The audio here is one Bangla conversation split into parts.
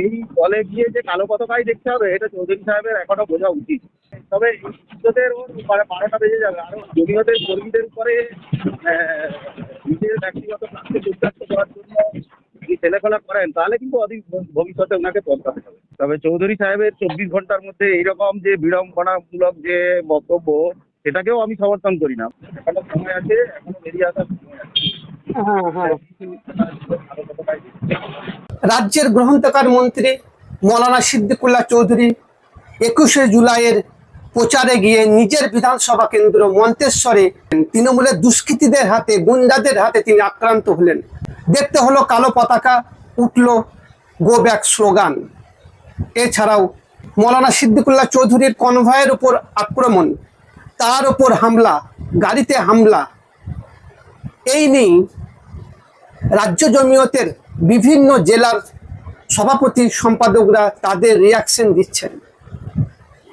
এই দলে গিয়ে যে কালো পতাকাই দেখতে হবে, এটা চৌধুরী সাহেবের এখনও বোঝা উচিত। তবে ইজ্জতের ওর বারোটা বেজে যাবে। আরও জমিয়তের কর্মীদের উপরে নিজের ব্যক্তিগত স্বার্থে দুর্দান্ত করার জন্য যদি ছেলেখেলা করেন, তাহলে কিন্তু অধিক ভবিষ্যতে ওনাকে পদকাতে হবে। তবে চৌধুরী সাহেবের চব্বিশ ঘণ্টার মধ্যে এইরকম যে বিড়ম্বনামূলক যে বক্তব্য, সেটাকেও আমি সমর্থন করি না। এখনও সময় আছে, এখনও বেরিয়ে আসার সময় আছে হ্যাঁ হ্যাঁ কালো পতাকায় রাজ্যের গ্রহণকার মন্ত্রী মৌলানা সিদ্দিকুল্লাহ চৌধুরী একুশে জুলাইয়ের প্রচারে গিয়ে নিজের বিধানসভা কেন্দ্র মন্তেশ্বরে তৃণমূলের দুষ্কৃতীদের হাতে, গুন্ডাদের হাতে তিনি আক্রান্ত হলেন। দেখতে হলো কালো পতাকা, উঠল গো ব্যাক স্লোগান এছাড়াও মৌলানা সিদ্দিকুল্লাহ চৌধুরীর কনভয়ের উপর আক্রমণ, তার উপর হামলা, গাড়িতে হামলা। এই নিয়েই রাজ্য জমিয়তের বিভিন্ন জেলার সভাপতি সম্পাদকরা তাদের রিয়াকশন দিচ্ছেন।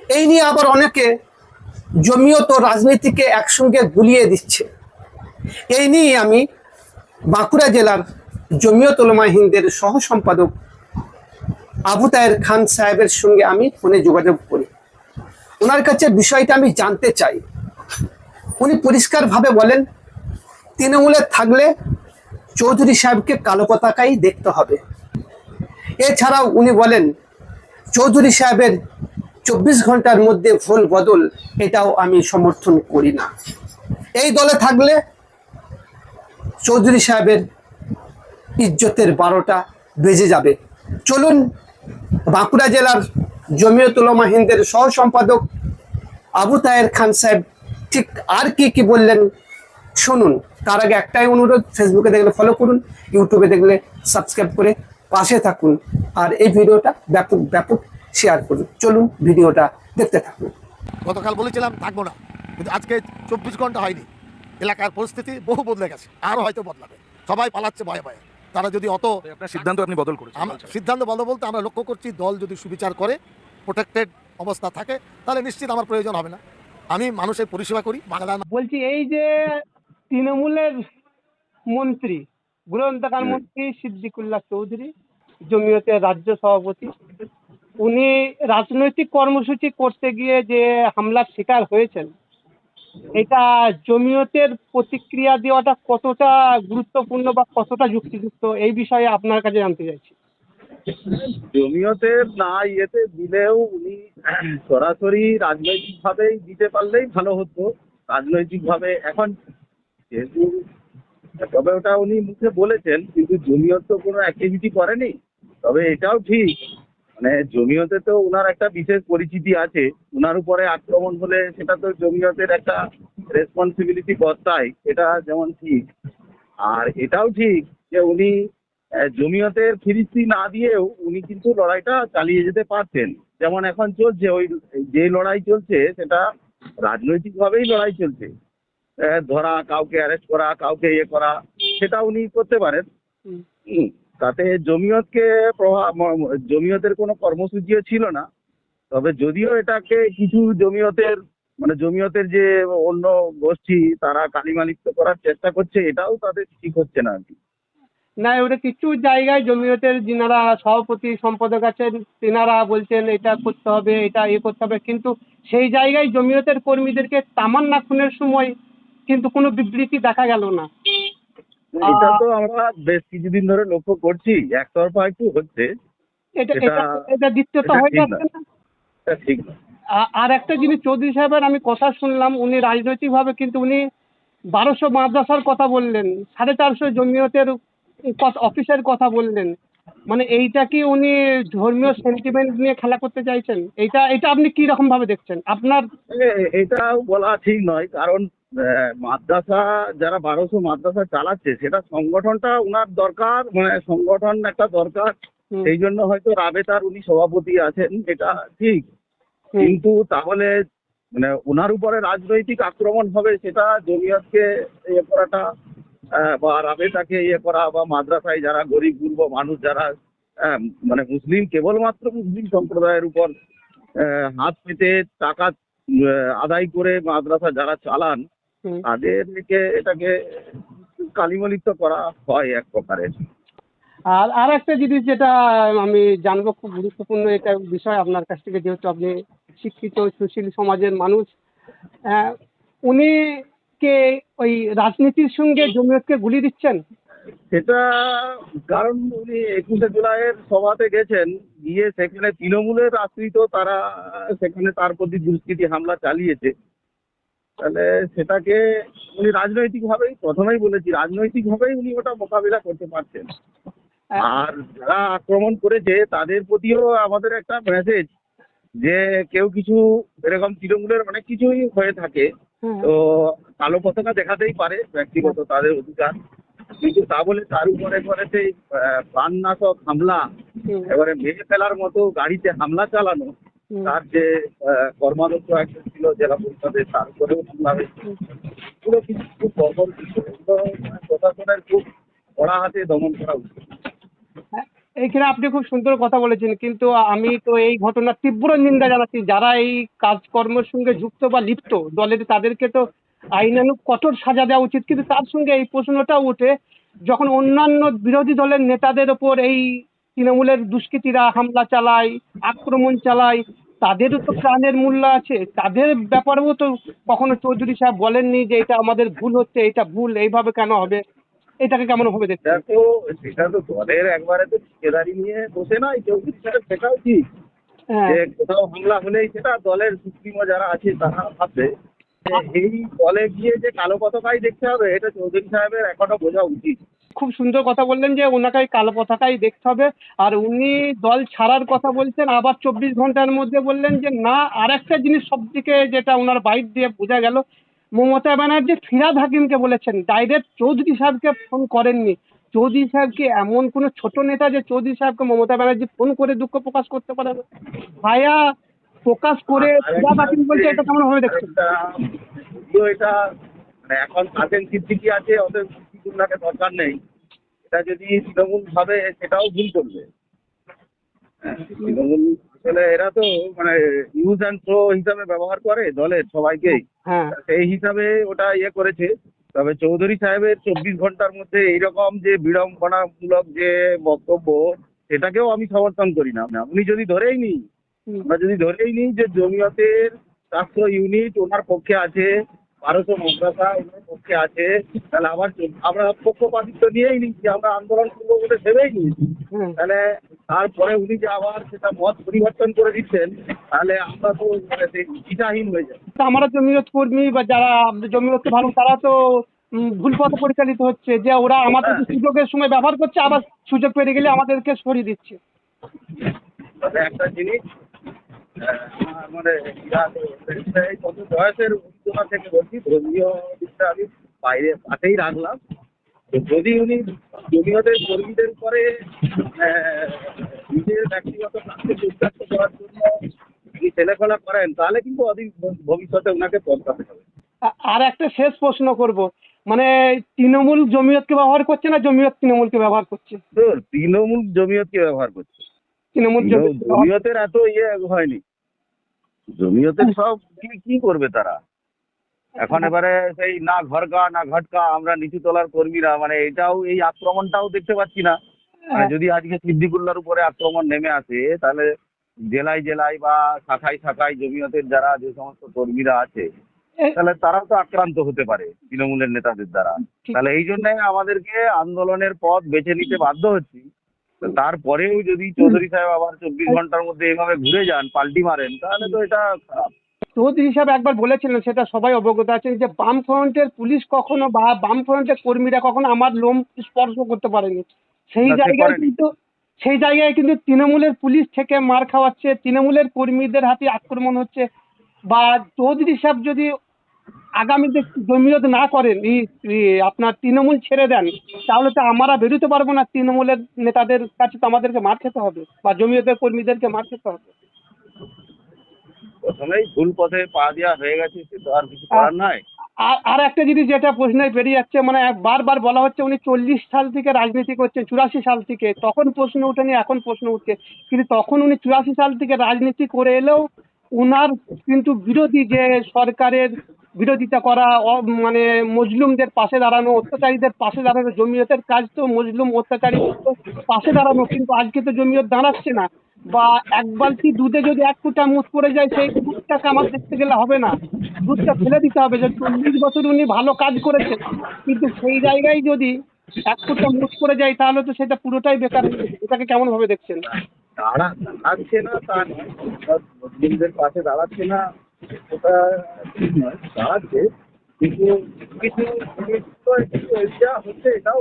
এই নিয়ে আবার অনেকে জমিয়ত রাজনীতিকে একসঙ্গে গুলিয়ে দিচ্ছে। এই নিয়ে আমি বাঁকুড়া জেলার জমিয়ত উলামা হিন্দের সহ সম্পাদক আবু তায়ের খান সাহেবের সঙ্গে আমি ফোনে যোগাযোগ করি। ওনার কাছে বিষয়টা আমি জানতে চাই। উনি পরিষ্কারভাবে বলেন, তৃণমূলে থাকলে চৌধুরী সাহেবকে কালো পতাকাই দেখতে হবে। এছাড়াও উনি বলেন, চৌধুরী সাহেবের চব্বিশ ঘণ্টার মধ্যে ভুল বদল, এটাও আমি সমর্থন করি না। এই দলে থাকলে চৌধুরী সাহেবের ইজ্জতের বারোটা বেজে যাবে। চলুন, বাঁকুড়া জেলার জমিয়তুলমা হিন্দের সহ সম্পাদক আবু তায়ের খান সাহেব ঠিক আর কি কি বললেন শুনুন। তার আগে একটাই অনুরোধ ফেসবুকে দেখলে ফলো করুন ইউটিউবে দেখলে সাবস্ক্রাইব করে পাশে থাকুন আর এই ভিডিওটা ব্যাপক ব্যাপক শেয়ার করুন। চলুন ভিডিওটা দেখতে থাকুন। গতকাল বলেছিলাম থাকব না কিন্তু আজকে চব্বিশ ঘণ্টা হয়নি। এলাকার পরিস্থিতি বহু বদলে গেছে আরও হয়তো বদলাবে। সবাই পালাচ্ছে ভয়ে ভয়ে। তারা যদি অত আপনার সিদ্ধান্ত আপনি বদল করেছেন। সিদ্ধান্ত বদল বলতে আমরা লক্ষ্য করছি দল যদি সুবিচার করে প্রোটেক্টেড অবস্থা থাকে তাহলে নিশ্চিত আমার প্রয়োজন হবে না। আমি মানুষের পরিষেবা করি বাংলা বলছি এই যে তৃণমূলের মন্ত্রী গ্রন্থকার মন্ত্রী সিদ্দিকুল্লাহ চৌধুরী জমিয়তের রাজ্য সভাপতি। উনি রাজনৈতিক কর্মসূচি করতে গিয়ে যে হামলার শিকার হয়েছেন এটা জমিয়তের প্রতিক্রিয়া দেওয়াটা কতটা গুরুত্বপূর্ণ বা কতটা যুক্তিযুক্ত এই বিষয়ে আপনার কাছে জানতে চাইছি। জমিয়তের না ইয়েতে দিলেও উনি সরাসরি রাজনৈতিকভাবেই দিতে পারলেই ভালো হতো। রাজনৈতিকভাবে এখন যেহেতু, তবে ওটা উনি মুখে বলেছেন, কিন্তু জমিয়ত তো কোনো অ্যাক্টিভিটি করেনি। তবে এটাও ঠিক মানে জমিয়তে তো ওনার একটা বিশেষ পরিচিতি আছে। ওনার উপরে আক্রমণ হলে সেটা তো জমিয়তের একটা রেসপন্সিবিলিটি বর্তায়, এটা যেমন ঠিক। আর এটাও ঠিক যে উনি জমিয়তের ফিরিস্তি না দিয়েও উনি কিন্তু লড়াইটা চালিয়ে যেতে পারতেন। যেমন এখন চলছে, ওই যে লড়াই চলছে, সেটা রাজনৈতিকভাবেই লড়াই চলছে। ধরা কাউকে অ্যারেস্ট করা কাউকে ইয়ে করা সেটা উনি করতে পারেন। তাতে জমিয়তকে প্রভাব জমিয়তের কোনো কর্মসূচিও ছিল না। তবে যদিও এটাকে কিছু জমিয়তের মানে জমিয়তের যে অন্য গোষ্ঠী তারা কালিমালিপ্ত করার চেষ্টা করছে এটাও তাদের ঠিক হচ্ছে না আর কি। না ওটা কিছু জায়গায় জমিয়তের যিনারা সভাপতি সম্পাদক আছেন তেনারা বলছেন এটা করতে হবে এটা ইয়ে করতে হবে। কিন্তু সেই জায়গায় জমিয়তের কর্মীদেরকে তামান্না খুনের সময় কিন্তু কোনো বিবৃতি দেখা গেল না। এটা তো আমরা বেশ কিছুদিন ধরে লক্ষ্য করছি একতরফা একটু হচ্ছে। এটা এটা- এটা এটা দ্বিতীয়তা এটা হয়ে যাচ্ছে না। না। ঠিক না। আর একটা জিনিস চৌধুরী সাহেবের আমি কথা শুনলাম উনি রাজনৈতিকভাবে কিন্তু উনি বারোশো মাদ্রাসার কথা বললেন সাড়ে চারশো জমিয়তের অফিসের কথা বললেন। মানে এইটা কি উনি ধর্মীয় সেন্টিমেন্ট নিয়ে খেলা করতে চাইছেন? এটা এটা আপনি কি রকম ভাবে দেখছেন? আপনার এ- এটাও বলা ঠিক নয় কারণ মাদ্রাসা যারা বারোশো মাদ্রাসা চালাচ্ছে সেটা সংগঠনটা ওনার দরকার মানে সংগঠন একটা দরকার। সেই জন্য হয়তো রাবেতার উনি সভাপতি আছেন এটা ঠিক। কিন্তু তাহলে মানে ওনার উপরে রাজনৈতিক আক্রমণ হবে সেটা জমিয়তকে ইয়ে করাটা বা রাবেতাকে ইয়ে করা বা মাদ্রাসায় যারা গরিব গুরব মানুষ যারা মানে মুসলিম কেবলমাত্র মুসলিম সম্প্রদায়ের উপর হাত পেতে টাকা আদায় করে মাদ্রাসা যারা চালান হুম। থেকে এটাকে কালিমলিপ্ত করা হয় এক প্রকারের। আর আর একটা জিনিস যেটা আমি জানব খুব গুরুত্বপূর্ণ এটা বিষয় আপনার কাছ থেকে যেহেতু আপনি শিক্ষিত সুশীল সমাজের মানুষ উনি কে ওই রাজনীতির সঙ্গে জমিয়তকে গুলি দিচ্ছেন? সেটা কারণ উনি একুশে জুলাইয়ের সভাতে গেছেন গিয়ে সেখানে তৃণমূলের আশ্রিত তারা সেখানে তার প্রতি দুষ্কৃতি হামলা চালিয়েছে। তাহলে সেটাকে উনি রাজনৈতিকভাবেই প্রথমেই বলেছি রাজনৈতিকভাবেই উনি ওটা মোকাবিলা করতে পারছেন। আর যারা আক্রমণ করেছে তাদের প্রতিও আমাদের একটা মেসেজ যে কেউ কিছু এরকম তৃণমূলের অনেক কিছুই হয়ে থাকে। হ্যাঁ। তো কালো পতাকা দেখাতেই পারে ব্যক্তিগত তাদের অধিকার। কিন্তু তা বলে তার উপরে করে সেই প্রাণনাশক হামলা এবারে মেরে ফেলার মতো গাড়িতে হামলা চালানো তার যে আহ, কর্মাধ্যক্ষ একজন ছিল জেলা পরিষদের তার উপরেও হামলা হয়েছে কিছু খুব বিষয় মানে প্রশাসনের খুব কড়া হাতে দমন করা উচিত। হ্যাঁ, এইখানে আপনি খুব সুন্দর কথা বলেছেন কিন্তু আমি তো এই ঘটনার তীব্র নিন্দা জানাচ্ছি। যারা এই কাজকর্মের সঙ্গে যুক্ত বা লিপ্ত দলের তাদেরকে তো আইনানুগ কঠোর সাজা দেওয়া উচিত। কিন্তু তার সঙ্গে এই প্রশ্নটাও ওঠে যখন অন্যান্য বিরোধী দলের নেতাদের ওপর এই তৃণমূলের দুষ্কৃতীরা হামলা চালায় আক্রমণ চালায় তাদেরও তো প্রাণের মূল্য আছে। তাদের ব্যাপারেও তো কখনো চৌধুরী সাহেব বলেননি যে এটা আমাদের ভুল হচ্ছে এটা ভুল এইভাবে কেন হবে? এটাকে কেমন হবে দেখতে তো সেটা তো দলের একবারে তো ঠিকাদারি নিয়ে বসে নয় চৌধুরী সাহেব সেটাও ঠিক। হ্যাঁ। কোথাও হামলা হলেই সেটা দলের সুপ্রিমো যারা আছে তারা ভাববে। এই দলে গিয়ে যে কালো পতাকাই দেখতে হবে, এটা চৌধুরী সাহেবের এখনও বোঝা উচিত। খুব সুন্দর কথা বললেন যে ওনাকে কালো পতাকাই দেখতে হবে। আর উনি দল ছাড়ার কথা বলছেন, আবার চব্বিশ ঘণ্টার মধ্যে বললেন যে, না আর একটা জিনিস সব থেকে যেটা ওনার বাইট দিয়ে বোঝা গেল, মমতা ব্যানার্জি ফিরাদ হাকিমকে বলেছেন ডাইরেক্ট চৌধুরী সাহেবকে ফোন করেননি। চৌধুরী সাহেবকে এমন কোনো ছোট নেতা যে চৌধুরী সাহেবকে মমতা ব্যানার্জি ফোন করে দুঃখ প্রকাশ করতে পারে ভায়া প্রকাশ করে ফিরাদ হাকিম বলছে এটা কেমন ভাবে দেখছেন যদিও এটা মানে এখন কাজের সিদ্দিকি আছে অতএব সিদ্দিকুল্লাহকে দরকার নেই। এটা যদি তৃণমূল ভাবে সেটাও ভুল করবে। হ্যাঁ, তৃণমূল আসলে এরা তো মানে ইউজ অ্যান্ড থ্রো হিসাবে ব্যবহার করে দলের সবাইকেই। হ্যাঁ। সেই হিসাবে ওটা ইয়ে করেছে। তবে চৌধুরী সাহেবের চব্বিশ ঘণ্টার মধ্যে এইরকম যে বিড়ম্বনামূলক যে বক্তব্য সেটাকেও আমি সমর্থন করি না। উনি যদি ধরেই নিই আমরা যদি ধরেই নিই যে জমিয়তের চারশো ইউনিট ওনার পক্ষে আছে বারোশো মাদ্রাসা ওনার পক্ষে আছে তাহলে আবার আমরা পক্ষপাতিত্ব নিয়েই নিচ্ছি আমরা আন্দোলন করব বলে ভেবেই নিয়েছি। তাহলে তারপরে উনি যে আবার সেটা মত পরিবর্তন করে দিচ্ছেন তাহলে আমরা তো মানে দিশাহীন হয়ে যাই আমরা জমিয়ত কর্মী বা যারা জমিয়ত ভালো তারা তো ভুল পথে পরিচালিত হচ্ছে যে ওরা আমাদের সুযোগের সময় ব্যবহার করছে আবার সুযোগ পেয়ে গেলে আমাদেরকে সরিয়ে দিচ্ছে। একটা জিনিস মানে কত বয়সের থেকে বলছি ধর্মীয় দিকটা আমি বাইরে পাশেই রাখলাম যদি উনি জমিয়তের কর্মীদের পরে নিজের ব্যক্তিগত স্বার্থে চরিতার্থ করার জন্য যদি ছেলেখেলা করেন তাহলে কিন্তু অধিক ভবিষ্যতে ওনাকে পদকাতে হবে আর একটা শেষ প্রশ্ন করব। মানে তৃণমূল জমিয়তকে ব্যবহার করছে না জমিয়ত তৃণমূলকে ব্যবহার করছে? তৃণমূল জমিয়তকে ব্যবহার করছে। তৃণমূল জমিয়তের এত ইয়ে হয়নি। জমিয়তের সব কি কি করবে তারা? এখন এবারে সেই না ঘরকা না ঘটকা আমরা নিচু তলার কর্মীরা মানে এটাও এই আক্রমণটাও দেখতে পাচ্ছি না। মানে যদি আজকে সিদ্দিকুল্লার উপরে আক্রমণ নেমে আসে তাহলে জেলায় জেলায় বা শাখায় শাখায় জমিয়তের যারা যে সমস্ত কর্মীরা আছে তাহলে তারাও তো আক্রান্ত হতে পারে তৃণমূলের নেতাদের দ্বারা। তাহলে এই জন্য আমাদেরকে আন্দোলনের পথ বেছে নিতে বাধ্য হচ্ছি। তারপরেও যদি চৌধুরী সাহেব আবার চব্বিশ ঘণ্টার মধ্যে এইভাবে ঘুরে যান পাল্টি মারেন তাহলে তো এটা খারাপ। চৌধুরী হিসাবে একবার বলেছিলেন সেটা সবাই অবগত আছেন যে বাম ফ্রন্টের পুলিশ কখনো বা বাম ফ্রন্টের কর্মীরা কখনো আমার লোম স্পর্শ করতে পারেনি। সেই জায়গায় কিন্তু সেই জায়গায় কিন্তু তৃণমূলের পুলিশ থেকে মার খাওয়াচ্ছে তৃণমূলের কর্মীদের হাতে আক্রমণ হচ্ছে। বা চৌধুরী সাহেব যদি আগামীতে জমিয়ত না করেন এই আপনার তৃণমূল ছেড়ে দেন তাহলে তো আমরা বেরোতে পারব না। তৃণমূলের নেতাদের কাছে তো আমাদেরকে মার খেতে হবে বা জমিয়তের কর্মীদেরকে মার খেতে হবে। প্রথমেই ভুল পথে পা দেওয়া হয়ে গেছে সে তো আর কিছু করার নাই আর আর একটা জিনিস যেটা প্রশ্নে বেরিয়ে যাচ্ছে মানে বারবার বলা হচ্ছে উনি চল্লিশ সাল থেকে রাজনীতি করছেন চুরাশি সাল থেকে তখন প্রশ্ন ওঠেনি এখন প্রশ্ন উঠছে। কিন্তু তখন উনি চুরাশি সাল থেকে রাজনীতি করে এলেও উনার কিন্তু বিরোধী যে সরকারের বিরোধিতা করা মানে মজলুমদের পাশে দাঁড়ানো, অত্যাচারীদের পাশে দাঁড়ানো, জমিয়তের কাজ তো মজলুম, অত্যাচারী পাশে দাঁড়ানো, কিন্তু আজকে তো জমিয়ত দাঁড়াচ্ছে না। বা এক বালতি দুধে যদি এক ফুটা মুখ পড়ে যায়, সেই দুধটাকে আমার দেখতে গেলে হবে না। দুধটা ফেলে দিতে হবে, যে চল্লিশ বছর উনি ভালো কাজ করেছেন। কিন্তু সেই জায়গায় যদি এক ফুটা মুখ পড়ে যায়, তাহলে তো সেটা পুরোটাই বেকার এটাকে কেমন ভাবে দেখছেন? দাঁড়া, দাঁড়াচ্ছে না তা নয় মুসলিমদের পাশে দাঁড়াচ্ছে না। ওটা ঠিক নয় দাঁড়াচ্ছে কিন্তু কিছু কিছু যা হচ্ছে এটাও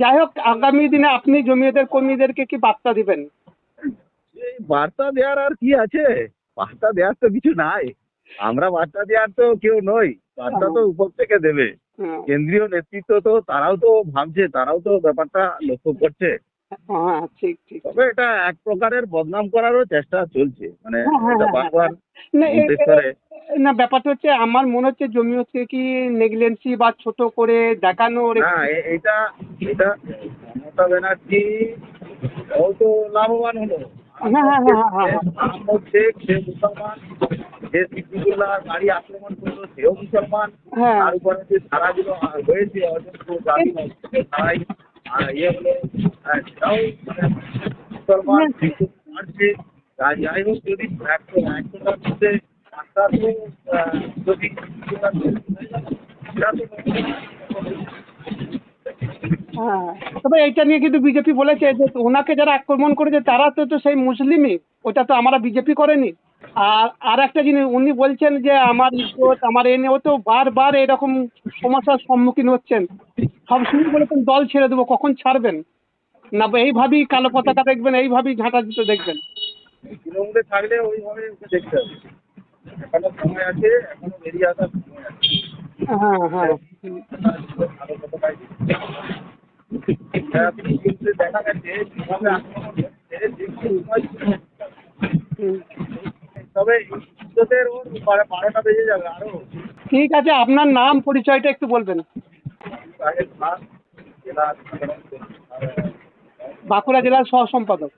যাই হোক আগামী দিনে আপনি জমিয়তের কর্মীদেরকে কি বার্তা দিবেন? এই বার্তা দেওয়ার আর কি আছে? বার্তা দেওয়ার তো কিছু নাই। আমরা বার্তা দেওয়ার তো কেউ নই। বার্তা তো উপর থেকে দেবে। হ্যাঁ, কেন্দ্রীয় নেতৃত্ব তো তারাও তো ভাবছে তারাও তো ব্যাপারটা লক্ষ্য করছে। হ্যাঁ ঠিক ঠিক তবে এটা এক প্রকারের বদনাম করারও চেষ্টা চলছে। মানে হ্যাঁ, হ্যাঁ, এটা হ্যাঁ, বারবার না, ব্যাপারটা হচ্ছে আমার মনে হচ্ছে জমিয়তকে কি নেগলেন্সি বা ছোট করে দেখানো না এটা এটা মমতা ব্যানার্জি ও তো লাভবান হলো। হ্যাঁ, হ্যাঁ, হ্যাঁ, হ্যাঁ, হ্যাঁ। মোহাম্মদ শেখ সে মুসলমান যে সিদ্দিকুল্লাহ গাড়ি আক্রমণ করল সেও মুসলমান। তার উপরে যে ধারাগুলো হয়েছে হ্যাঁ তবে এইটা নিয়ে কিন্তু বিজেপি বলেছে যে ওনাকে যারা আক্রমণ করেছে, তারা তো সেই মুসলিমই, ওটা তো আমরা বিজেপি করেনি। আর আর একটা জিনিস, উনি বলছেন যে আমার আমার এ নিয়ে ও তো বারবার এরকম সমস্যার সম্মুখীন হচ্ছেন। সবসময় বলেছেন দল ছেড়ে দেবো কখন ছাড়বেন? না এইভাবেই কালো পতাকা দেখবেন এইভাবেই ঝাঁটা দিতে দেখবেন। তৃণমূলে থাকলে ওইভাবে দেখতে হবে। এখনও সময় আছে এখনও বেরিয়ে আসার সময় আছে। হ্যাঁ হ্যাঁ। দেখা গেছে। তবে বারোটা বেজে যাবে আরও। ঠিক আছে আপনার নাম পরিচয়টা একটু বলবেন। বাঁকুড়া জেলার সহ সম্পাদক